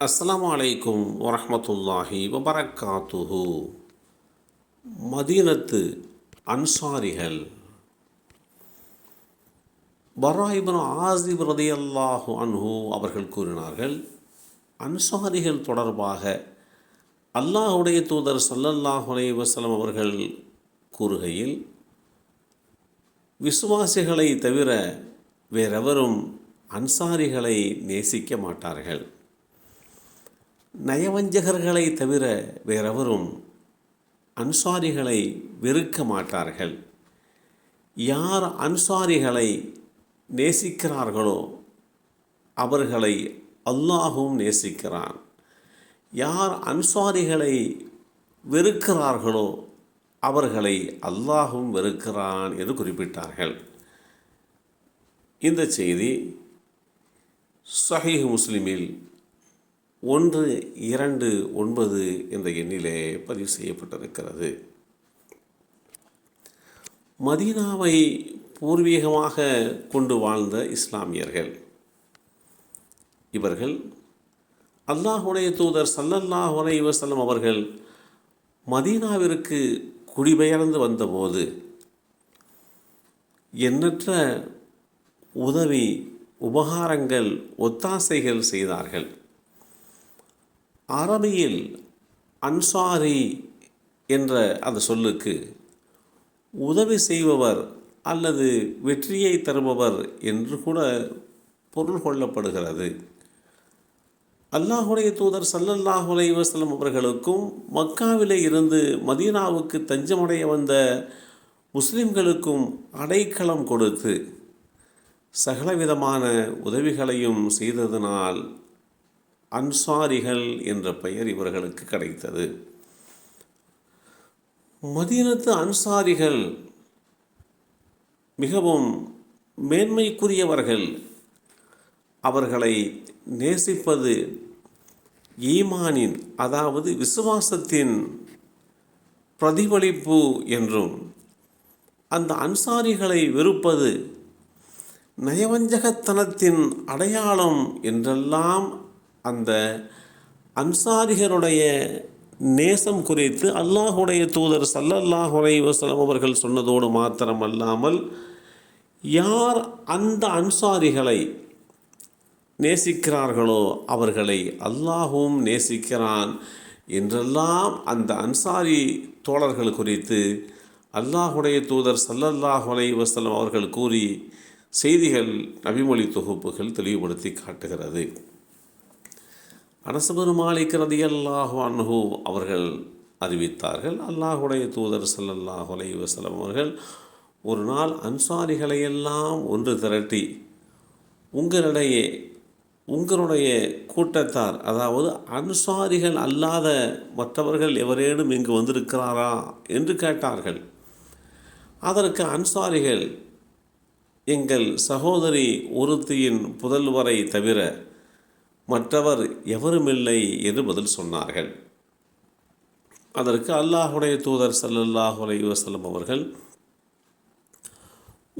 அஸ்லாம் வலைக்கும் வரமத்துல்லாஹி வபரக்காத்துஹு. மதீனத்து அன்சாரிகள் பராயிபன் ஆசிப் ரதியல்லாஹு அன்ஹு அவர்கள் கூறினார்கள் அன்சாரிகள் தொடர்பாக அல்லாஹுடைய தூதர் சல்லல்லாஹு அலைஹி வசலம் அவர்கள் கூறுகையில் விசுவாசிகளை தவிர வேறெவரும் அன்சாரிகளை நேசிக்க மாட்டார்கள். நயவஞ்சகர்களை தவிர வேறெவரும் அன்சாரிகளை வெறுக்க மாட்டார்கள். யார் அன்சாரிகளை நேசிக்கிறார்களோ அவர்களை அல்லாஹும் நேசிக்கிறான். யார் அன்சாரிகளை வெறுக்கிறார்களோ அவர்களை அல்லாஹும் வெறுக்கிறான் என்று குறிப்பிட்டார்கள். இந்த செய்தி சஹீஹ் முஸ்லிமில் ஒன்று இரண்டு ஒன்பது என்ற எண்ணிலே பதிவு செய்யப்பட்டிருக்கிறது. மதீனாவை பூர்வீகமாக கொண்டு வாழ்ந்த இஸ்லாமியர்கள். இவர்கள் அல்லாஹுடைய தூதர் சல்லல்லாஹ் அலைஹி அவர்கள் மதீனாவிற்கு குடிபெயர்ந்து வந்தபோது எண்ணற்ற உதவி உபகாரங்கள் ஒத்தாசைகள் செய்தார்கள். அரபியில் அன்சாரி என்ற அந்த சொல்லுக்கு உதவி செய்பவர் அல்லது வெற்றியை தருபவர் என்று கூட பொருள் கொள்ளப்படுகிறது. அல்லாஹுடைய தூதர் சல்லல்லாஹுலை வசலம் அவர்களுக்கும் மக்காவிலே இருந்து மதீனாவுக்கு தஞ்சமடைய வந்த முஸ்லிம்களுக்கும் அடைக்கலம் கொடுத்து சகலவிதமான உதவிகளையும் செய்ததனால் அன்சாரிகள் என்ற பெயர் இவர்களுக்கு கிடைத்தது. மதீனத்து அன்சாரிகள் மிகவும் மேன்மைக்குரியவர்கள். அவர்களை நேசிப்பது ஈமானின் அதாவது விசுவாசத்தின் பிரதிபலிப்பு என்றும் அந்த அன்சாரிகளை வெறுப்பது நயவஞ்சகத்தனத்தின் அடையாளம் என்றெல்லாம் அந்த அன்சாரிகளுடைய நேசம் குறித்து அல்லாஹுடைய தூதர் சல்லல்லாஹ் வசலம் அவர்கள் சொன்னதோடு மாத்திரமல்லாமல் யார் அந்த அன்சாரிகளை நேசிக்கிறார்களோ அவர்களை அல்லாஹும் நேசிக்கிறான் என்றெல்லாம் அந்த அன்சாரி தோழர்கள் குறித்து அல்லாஹுடைய தூதர் சல்லல்லாஹ் வசலம் அவர்கள் கூறி செய்திகள் நபிமொழி தொகுப்புகள் தெளிவுபடுத்தி காட்டுகிறது. அனசபெரு மாலிக் ரதியல்லாஹு அன்ஹு அவர்கள் அறிவித்தார்கள். அல்லாஹுடைய தூதர் சல்லல்லாஹு அலைஹி வசலம் அவர்கள் ஒரு நாள் அன்சாரிகளையெல்லாம் ஒன்று திரட்டி உங்களிடையே உங்களுடைய கூட்டத்தார் அதாவது அன்சாரிகள் அல்லாத மற்றவர்கள் எவரேனும் இங்கு வந்திருக்கிறாரா என்று கேட்டார்கள். அதற்கு அன்சாரிகள் எங்கள் சகோதரி ஒருத்தியின் புதல்வரை தவிர மற்றவர் எவருமில்லை என்று பதில் சொன்னார்கள். அதற்கு அல்லாஹுடைய தூதர் சல்லல்லாஹு வசலம் அவர்கள்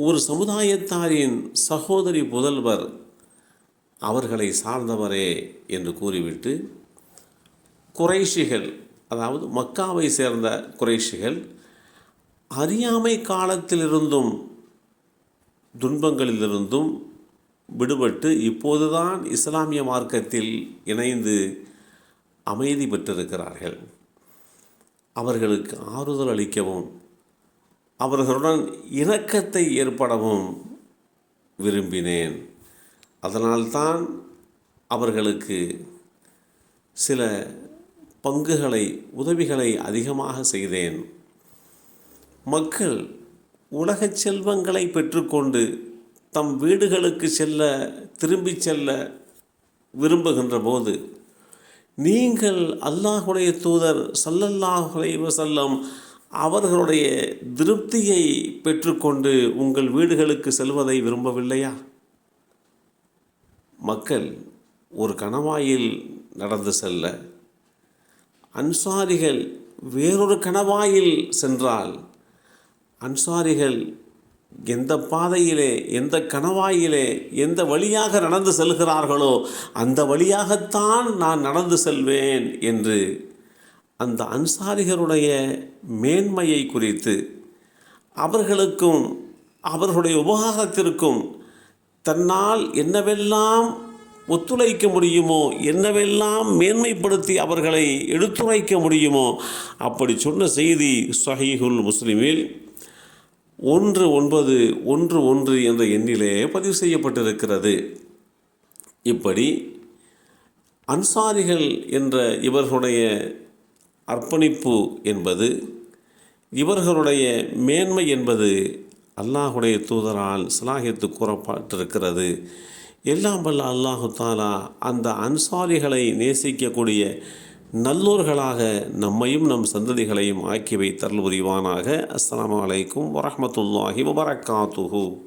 ஒரு சமுதாயத்தாரின் சகோதரி புதல்வர் அவர்களை சார்ந்தவரே என்று கூறிவிட்டு குறைஷிகள் அதாவது மக்காவை சேர்ந்த குறைஷிகள் அறியாமை காலத்திலிருந்தும் துன்பங்களிலிருந்தும் விடுபட்டு இப்போதுதான் இஸ்லாமிய மார்க்கத்தில் இணைந்து அமைதி பெற்றிருக்கிறார்கள். அவர்களுக்கு ஆறுதல் அளிக்கவும் அவர்களுடன் இணக்கத்தை ஏற்படவும் விரும்பினேன். அதனால்தான் அவர்களுக்கு சில பங்குகளை உதவிகளை அதிகமாக செய்தேன். மக்கள் உலகச் செல்வங்களை பெற்றுக்கொண்டு தம் வீடுகளுக்கு செல்ல திரும்பி செல்ல விரும்புகின்ற போது நீங்கள் அல்லாஹுடைய தூதர் சல்லல்லாஹுலை வசல்லம் அவர்களுடைய திருப்தியை பெற்றுக்கொண்டு உங்கள் வீடுகளுக்கு செல்வதை விரும்பவில்லையா? மக்கள் ஒரு கணவாயில் நடந்து செல்ல அன்சாரிகள் வேறொரு கணவாயில் சென்றால் அன்சாரிகள் எந்த பாதையிலே எந்த கணவாயிலே எந்த வழியாக நடந்து செல்கிறார்களோ அந்த வழியாகத்தான் நான் நடந்து செல்வேன் என்று அந்த அன்சாரிகருடைய மேன்மையை குறித்து அவர்களுக்கும் அவர்களுடைய உபகாரத்திற்கும் தன்னால் என்னவெல்லாம் ஒத்துழைக்க முடியுமோ என்னவெல்லாம் மேன்மைப்படுத்தி அவர்களை எடுத்துரைக்க முடியுமோ அப்படி சொன்ன செய்தி சஹீஹுல் முஸ்லிமில் ஒன்று ஒன்பது ஒன்று ஒன்று என்ற எண்ணிலே பதிவு செய்யப்பட்டிருக்கிறது. இப்படி அன்சாரிகள் என்ற இவர்களுடைய அர்ப்பணிப்பு என்பது இவர்களுடைய மேன்மை என்பது அல்லாஹுடைய தூதரால் சிலாகித்து கூறப்பட்டிருக்கிறது. எல்லாம் வல்ல அல்லாஹு தாலா அந்த அன்சாரிகளை நேசிக்கக்கூடிய நல்லோர்களாக நம்மையும் நம் சந்ததிகளையும் ஆக்கி வைத்தல் புரிவானாக. அஸ்லாம் அலைக்கும் வரமத்துல்லாஹி வபரகாத்துஹு.